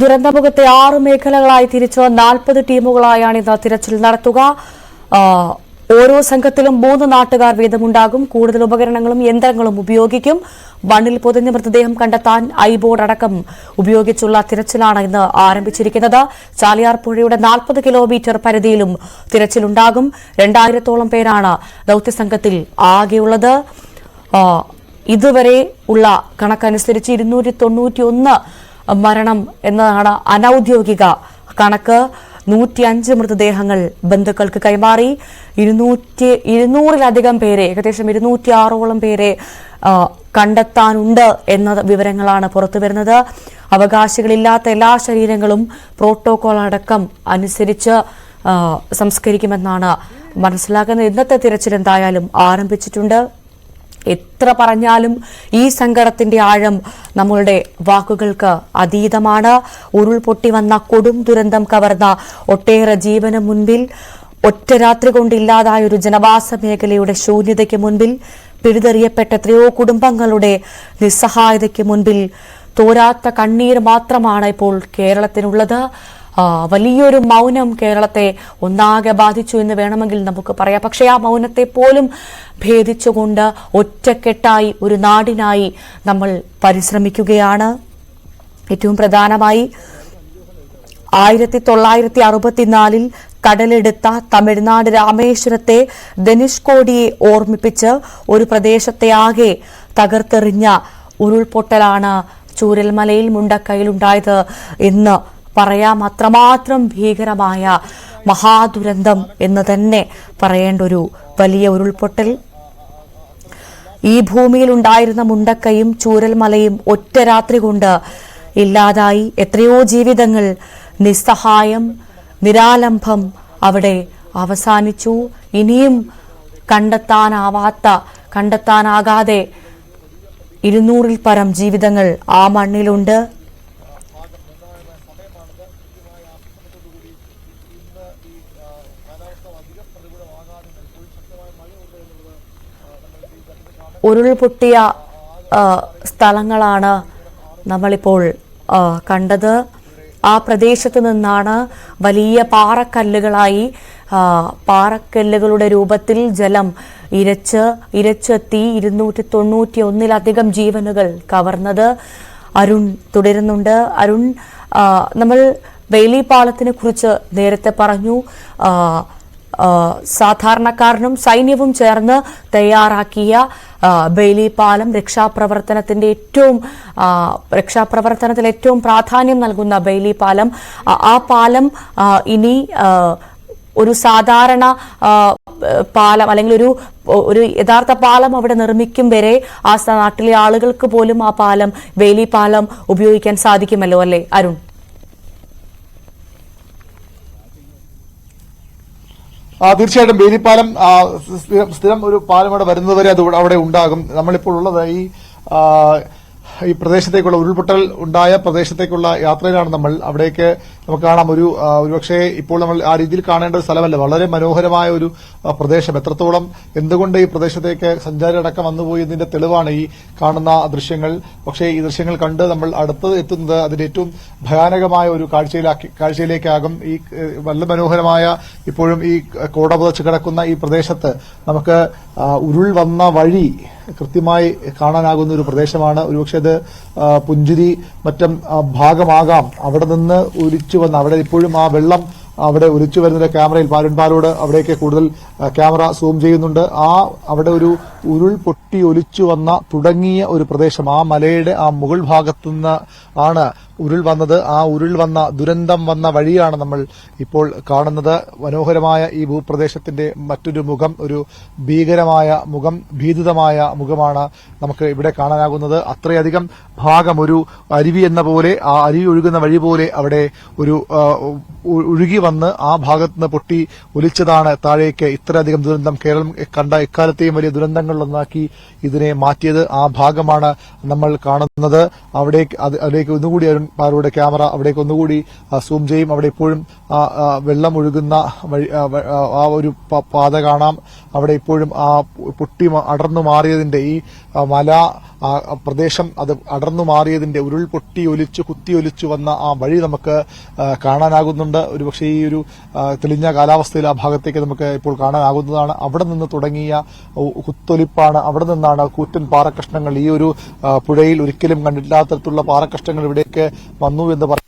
ദുരന്തമുഖത്തെ ആറ് മേഖലകളായി തിരിച്ച് നാൽപ്പത് ടീമുകളായാണ് ഇന്ന് തിരച്ചിൽ നടത്തുക. ഓരോ സംഘത്തിലും മൂന്ന് നാട്ടുകാർ വീതമുണ്ടാകും. കൂടുതൽ ഉപകരണങ്ങളും യന്ത്രങ്ങളും ഉപയോഗിക്കും. മണ്ണിൽ പൊതിഞ്ഞ മൃതദേഹം കണ്ടെത്താൻ ഐബോർഡ് അടക്കം ഉപയോഗിച്ചുള്ള തിരച്ചിലാണ് ഇന്ന് ആരംഭിച്ചിരിക്കുന്നത്. ചാലിയാർ പുഴയുടെ നാൽപ്പത് കിലോമീറ്റർ പരിധിയിലും തിരച്ചിലുണ്ടാകും. രണ്ടായിരത്തോളം പേരാണ് ദൌത്യസംഘത്തിൽ ആകെയുള്ളത്. ഇതുവരെ ഉള്ള കണക്കനുസരിച്ച് ഇരുന്നൂറ്റി തൊണ്ണൂറ്റി ഒന്ന് മരണം എന്നതാണ് അനൌദ്യോഗിക കണക്ക്. നൂറ്റിയഞ്ച് മൃതദേഹങ്ങൾ ബന്ധുക്കൾക്ക് കൈമാറി. ഇരുന്നൂറ്റി ഇരുന്നൂറിലധികം പേരെ ഏകദേശം ഇരുന്നൂറ്റി ആറോളം പേരെ കണ്ടെത്താനുണ്ട് എന്ന വിവരങ്ങളാണ് പുറത്തു വരുന്നത്. അവകാശികളില്ലാത്ത എല്ലാ ശരീരങ്ങളും പ്രോട്ടോകോൾ അടക്കം അനുസരിച്ച് സംസ്കരിക്കുമെന്നാണ് മനസ്സിലാക്കുന്നത്. ഇന്നത്തെ തിരച്ചിൽ എന്തായാലും ആരംഭിച്ചിട്ടുണ്ട്. എത്ര പറഞ്ഞാലും ഈ സങ്കടത്തിന്റെ ആഴം നമ്മളുടെ വാക്കുകൾക്ക് അതീതമാണ്. ഉരുൾപൊട്ടി വന്ന കൊടും ദുരന്തം കവർന്ന ഒട്ടേറെ ജീവന് മുൻപിൽ ഒറ്റ രാത്രി കൊണ്ടില്ലാതായ ഒരു ജനവാസ മേഖലയുടെ ശൂന്യതയ്ക്ക് മുൻപിൽ പിഴുതെറിയപ്പെട്ട എത്രയോ കുടുംബങ്ങളുടെ നിസ്സഹായതയ്ക്ക് മുൻപിൽ തോരാത്ത കണ്ണീർ മാത്രമാണ് ഇപ്പോൾ കേരളത്തിനുള്ളത്. വലിയൊരു മൗനം കേരളത്തെ ഒന്നാകെ ബാധിച്ചു എന്ന് വേണമെങ്കിൽ നമുക്ക് പറയാം. പക്ഷേ ആ മൗനത്തെ പോലും ഭേദിച്ചുകൊണ്ട് ഒറ്റക്കെട്ടായി ഒരു നാടിനായി നമ്മൾ പരിശ്രമിക്കുകയാണ്. ഏറ്റവും പ്രധാനമായി ആയിരത്തി തൊള്ളായിരത്തി അറുപത്തിനാലിൽ കടലെടുത്ത തമിഴ്നാട് രാമേശ്വരത്തെ ധനുഷ്കോടിയെ ഓർമ്മിപ്പിച്ച് ഒരു പ്രദേശത്തെ ആകെ തകർത്തെറിഞ്ഞ ഉരുൾപൊട്ടലാണ് ചൂരൽമലയിൽ മുണ്ടക്കൈയിലുണ്ടായത് എന്ന് പറയാം അത്രമാത്രം ഭീകരമായ മഹാദുരന്തം എന്ന് തന്നെ പറയേണ്ട ഒരു വലിയ ഉരുൾപൊട്ടൽ. ഈ ഭൂമിയിൽ ഉണ്ടായിരുന്ന മുണ്ടക്കയും ചൂരൽമലയും ഒറ്റ രാത്രി കൊണ്ട് ഇല്ലാതായി. എത്രയോ ജീവിതങ്ങൾ നിസ്സഹായം നിരാലംബം അവിടെ അവസാനിച്ചു. ഇനിയും കണ്ടെത്താനാവാത്ത കണ്ടെത്താനാകാതെ ഇരുന്നൂറിൽ പരം ജീവിതങ്ങൾ ആ മണ്ണിലുണ്ട്. ഉരുൾപൊട്ടിയ സ്ഥലങ്ങളാണ് നമ്മളിപ്പോൾ കണ്ടത്. ആ പ്രദേശത്ത് നിന്നാണ് വലിയ പാറക്കല്ലുകളായി പാറക്കല്ലുകളുടെ രൂപത്തിൽ ജലം ഇരച്ച് ഇരച്ചെത്തി ഇരുന്നൂറ്റി തൊണ്ണൂറ്റി ഒന്നിലധികം ജീവനുകൾ കവർന്നത് അരുൺ തുടരുന്നുണ്ട്. അരുൺ നമ്മൾ വേലിപ്പാളത്തിനെ കുറിച്ച് നേരത്തെ പറഞ്ഞു. സാധാരണക്കാരനും സൈന്യവും ചേർന്ന് തയ്യാറാക്കിയ ബെയിലി പാലം രക്ഷാപ്രവർത്തനത്തിന്റെ ഏറ്റവും രക്ഷാപ്രവർത്തനത്തിൽ ഏറ്റവും പ്രാധാന്യം നൽകുന്ന ബെയിലി പാലം. ആ പാലം ഇനി ഒരു സാധാരണ പാലം അല്ലെങ്കിൽ ഒരു ഒരു യഥാർത്ഥ പാലം അവിടെ നിർമ്മിക്കും വരെ ആ നാട്ടിലെ ആളുകൾക്ക് പോലും ആ പാലം വേലി പാലം ഉപയോഗിക്കാൻ സാധിക്കുമല്ലോ അല്ലേ അരുൺ? തീർച്ചയായിട്ടും ബേലിപ്പാലം സ്ഥിരം ഒരു പാലം അവിടെ വരുന്നതുവരെ അത് അവിടെ ഉണ്ടാകും. നമ്മളിപ്പോൾ ഉള്ളത് ഈ ഈ പ്രദേശത്തേക്കുള്ള ഉരുൾപൊട്ടൽ ഉണ്ടായ പ്രദേശത്തേക്കുള്ള യാത്രയിലാണ് നമ്മൾ അവിടേക്ക് നമുക്ക് കാണാം. ഒരു ഒരുപക്ഷെ ഇപ്പോൾ നമ്മൾ ആ രീതിയിൽ കാണേണ്ട ഒരു സ്ഥലമല്ല. വളരെ മനോഹരമായ ഒരു പ്രദേശം. എത്രത്തോളം എന്തുകൊണ്ട് ഈ പ്രദേശത്തേക്ക് സഞ്ചാരി അടക്കം വന്നുപോയതിന്റെ തെളിവാണ് ഈ കാണുന്ന ദൃശ്യങ്ങൾ. പക്ഷേ ഈ ദൃശ്യങ്ങൾ കണ്ട് നമ്മൾ അടുത്ത് എത്തുന്നത് അതിന്റെ ഏറ്റവും ഭയാനകമായ ഒരു കാഴ്ചയിലാക്കി കാഴ്ചയിലേക്കാകും. ഈ വളരെ മനോഹരമായ ഇപ്പോഴും ഈ കോട പുതച്ച് കിടക്കുന്ന ഈ പ്രദേശത്ത് നമുക്ക് ഉരുൾ വന്ന വഴി കൃത്യമായി കാണാനാകുന്ന ഒരു പ്രദേശമാണ്. ഒരുപക്ഷെ അത് പുഞ്ചിരി മറ്റും ഭാഗമാകാം. അവിടെ നിന്ന് ഒലിച്ചു വന്ന് അവിടെ ഇപ്പോഴും ആ വെള്ളം അവിടെ ഒലിച്ചു വരുന്ന ക്യാമറയിൽ പാലുൻപാലോട് അവിടേക്ക് കൂടുതൽ ക്യാമറ സൂം ചെയ്യുന്നുണ്ട്. ആ അവിടെ ഒരു ഉരുൾ പൊട്ടി ഒലിച്ചു വന്ന തുടങ്ങിയ ഒരു പ്രദേശം. ആ മലയുടെ ആ മുകൾ ഭാഗത്തുനിന്ന് ആണ് ഉരുൾ വന്നത്. ആ ഉരുൾ വന്ന ദുരന്തം വന്ന വഴിയാണ് നമ്മൾ ഇപ്പോൾ കാണുന്നത്. മനോഹരമായ ഈ ഭൂപ്രദേശത്തിന്റെ മറ്റൊരു മുഖം ഒരു ഭീകരമായ മുഖം ഭീതിതമായ മുഖമാണ് നമുക്ക് ഇവിടെ കാണാനാകുന്നത്. അത്രയധികം ഭാഗം ഒരു അരുവി എന്ന പോലെ ആ അരുവി ഒഴുകുന്ന വഴി പോലെ അവിടെ ഒരു ഒഴുകി വന്ന് ആ ഭാഗത്ത് നിന്ന് പൊട്ടി ഒലിച്ചതാണ് താഴേക്ക് ഇത്രയധികം ദുരന്തം കേരളം കണ്ട. എക്കാലത്തെയും വലിയ ദുരന്തങ്ങളിലൊന്നാക്കി ഇതിനെ മാറ്റിയത് ആ ഭാഗമാണ് നമ്മൾ കാണുന്നത്. അവിടേക്ക് അത് അതിലേക്ക് ഒന്നുകൂടി അരുൺ പാറയുടെ ക്യാമറ അവിടേക്ക് ഒന്നുകൂടി സൂം ചെയ്യും. അവിടെ ഇപ്പോഴും വെള്ളം ഒഴുകുന്ന ആ, ഒരു പാത കാണാം. അവിടെ ഇപ്പോഴും ആ പൊട്ടി അടർന്നു മാറിയതിന്റെ ഈ മല പ്രദേശം അത് അടർന്നു മാറിയതിന്റെ ഉരുൾപൊട്ടി ഒലിച്ചു കുത്തി ഒലിച്ചു വന്ന ആ വഴി നമുക്ക് കാണാനാകുന്നുണ്ട്. ഒരുപക്ഷെ ഈ ഒരു തെളിഞ്ഞ കാലാവസ്ഥയിൽ ആ ഭാഗത്തേക്ക് നമുക്ക് ഇപ്പോൾ കാണാനാകുന്നതാണ്. അവിടെ നിന്ന് തുടങ്ങിയ കുത്തൊലിപ്പാണ്. അവിടെ നിന്നാണ് കൂറ്റൻ പാറക്കഷ്ണങ്ങൾ ഈ ഒരു പുഴയിൽ ഒരിക്കലും കണ്ടിട്ടില്ലാത്ത തരത്തിലുള്ള പാറക്കഷ്ണങ്ങൾ ഇവിടേക്ക് വന്നു എന്ന് പറ